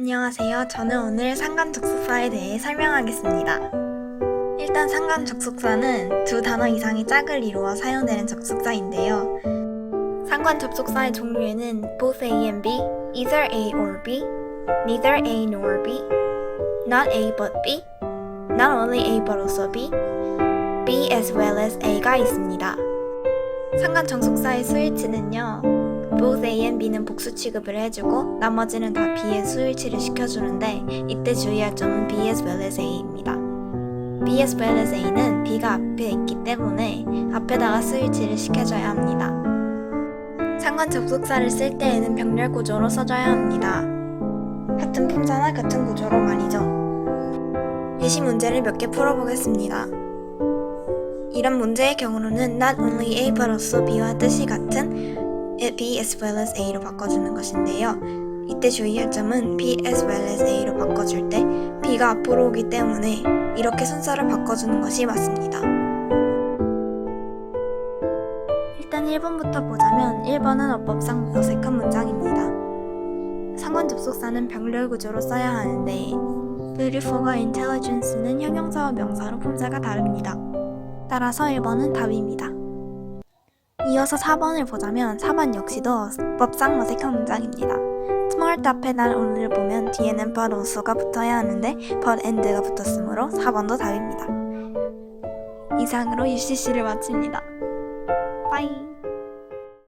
안녕하세요. 저는 오늘 상관접속사에 대해 설명하겠습니다. 일단 상관접속사는 두 단어 이상의 짝을 이루어 사용되는 접속사인데요. 상관접속사의 종류에는 both A and B, either A or B, neither A nor B, not A but B, not only A but also B, B as well as A가 있습니다. 상관접속사의 수일치는요. Both A and B는 복수 취급을 해주고 나머지는 다 B의 수일치를 시켜주는데 이때 주의할 점은 B as well as A입니다. B as well as A는 B가 앞에 있기 때문에 앞에다가 수일치를 시켜줘야 합니다. 상관 접속사를 쓸 때에는 병렬 구조로 써줘야 합니다. 같은 품사나 같은 구조로 말이죠. 예시 문제를 몇 개 풀어보겠습니다. 이런 문제의 경우로는 not only A but also B와 뜻이 같은 B as well as A로 바꿔주는 것인데요. 이때 주의할 점은 B as well as A로 바꿔줄 때 B가 앞으로 오기 때문에 이렇게 순서를 바꿔주는 것이 맞습니다. 일단 1번부터 보자면 1번은 어법상 어색한 문장입니다. 상관 접속사는 병렬 구조로 써야 하는데 beautiful과 intelligence는 형용사와 명사로 품사가 다릅니다. 따라서 1번은 답입니다. 이어서 4번을 보자면 4번 역시도 법상 어색한 문장입니다. smart 앞에 날 오늘을 보면 뒤에는 but also가 붙어야 하는데 but and가 붙었으므로 4번도 답입니다. 이상으로 UCC를 마칩니다. 빠이